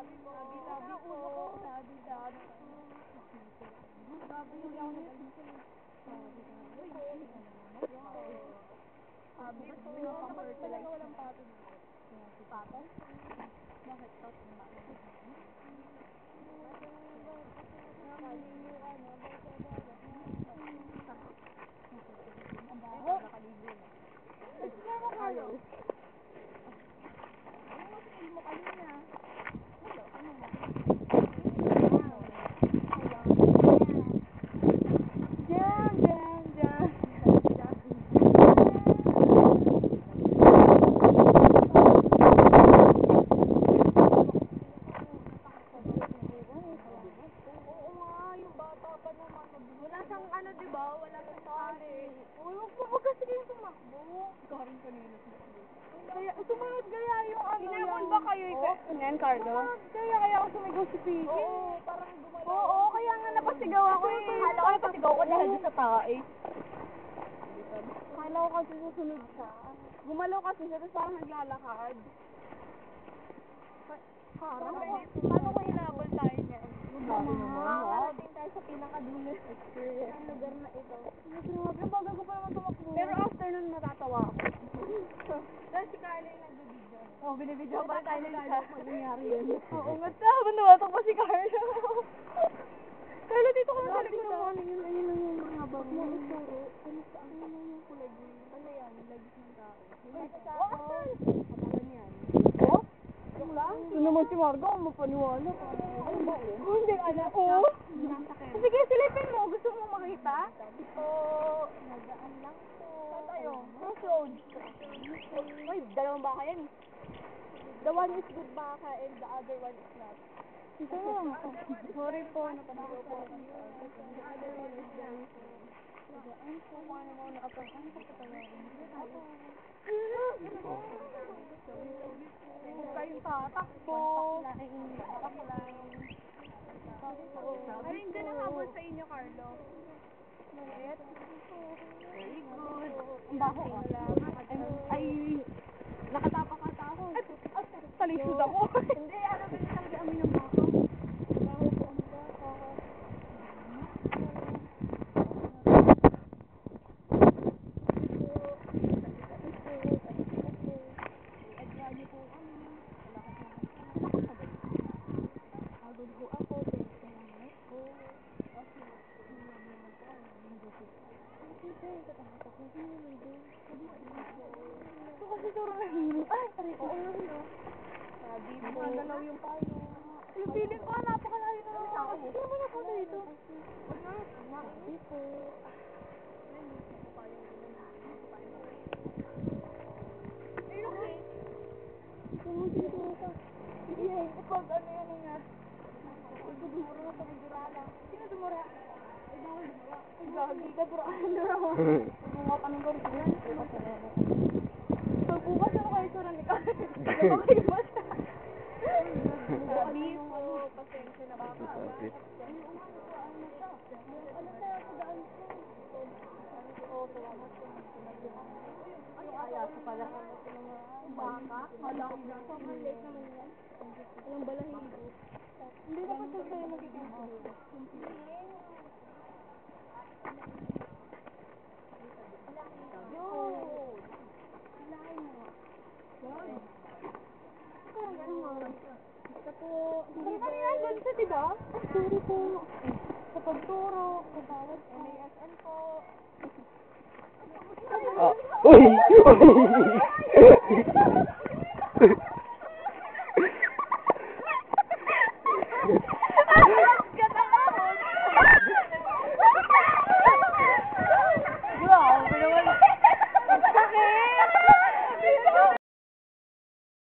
Sabi mo. Sabi ko. Sabi sabi. Sabi ako nag-admission. Sabi ko. Dapat talaga walang pato dito. Pato? Bakit pato? Ayaw. Diyan, diyan, diyan. Oo nga, yung bata pa naman. Siyang ano, di ba? Wala siyang tali. Uy, huwag mo huwag kasi kayong tumakbo. Karin kanina. Kaya, sumunod kaya yung ano yan. ba kayo? Oo. Ano yan, Carlo? Kaya kaya ako sumigaw si Piggy. Oo, parang gumalaw. Oo, kaya nga napasigaw ako eh. Akala ko napasigaw ko dahil sa tae. Akala ko kasi susunod siya. Gumalaw kasi siya, tapos parang naglalakad. Parang, paano ko hinabol tayo niya? Makakarating tayo sa pinakadulo. Experience. Ang lugar na ito. Grabe, bagal ko pa naman tumakbo. Pero after nun, natatawa ako. Dahil si Carla yung nagbibidyo. Oo, binibidyo pa tayo ng isa. Mangyayari yun. Oo, nga ta. Manuwatok pa si Carla. Carla, dito ka na sa likod. Ano yun? Ayun lang yung mga bang. Mo, ituro. Ano sa ano lang yung kulay green? Ano yan? Lagis ng tao. Ako. Kapalan yan. Oh? Yung lang? Ito naman si Margo, ang mapaniwala. Ano ba oh? Oh, hindi, ano? Oo. Sige, silipin mo. Gusto mo makita? Ito. Nagaan lang po. Saan tayo? Crossroads. Uy, dalawang baka yan. The one is good baka and the other one is not. Lang. Sorry po, napanagot po. The other one is very Nagaan po, ano mo nakapag- ano ka patawarin? Huwag kayong tatakbo. Alin dyan ang habol sa inyo, Carlo? Maliit? Very good. Ang baho. Ay, nakatapak ata ako. Ay, talisod ako. Hindi, ano ba yung talaga amoy ng baka? Baho po ang baka. Pagod ko ako, thanks sa langit ko. Kasi, hinabi na ko, nandito. Kasi, thanks sa tahatak na hinuli. Ito kasi turo na hilo. Ay, taray ko. Sabi mo. Magalaw yung payo. Yung feeling ko, napakalayo na lang akin. Hindi naman ako dito. Na. Sabi po. Tumutin ko ito. Sige, ipag ano yan nga. Dumuro na sa. Sino dumura? Ay, bawal dumura. Gagi ka, bro. Ano na ako? Bunga pa bukas, ano kayo sa ranika? Okay ba siya? Sabi ko, pasensya na baka. Ano kaya ako daan ko? Oo, salamat po. Ay, aya ko pala. Baka? Hala ko. Sobrang late naman yan. Walang balahibo. Hindi naman sa tayo magiging. Yo! Ilahin mo. Yan. Parang ganun mo. Basta po, hindi ba? Kanina yan siya, di Sorry po. Sa pagturo, sa bawat MASN po. Ah, uy! Uy!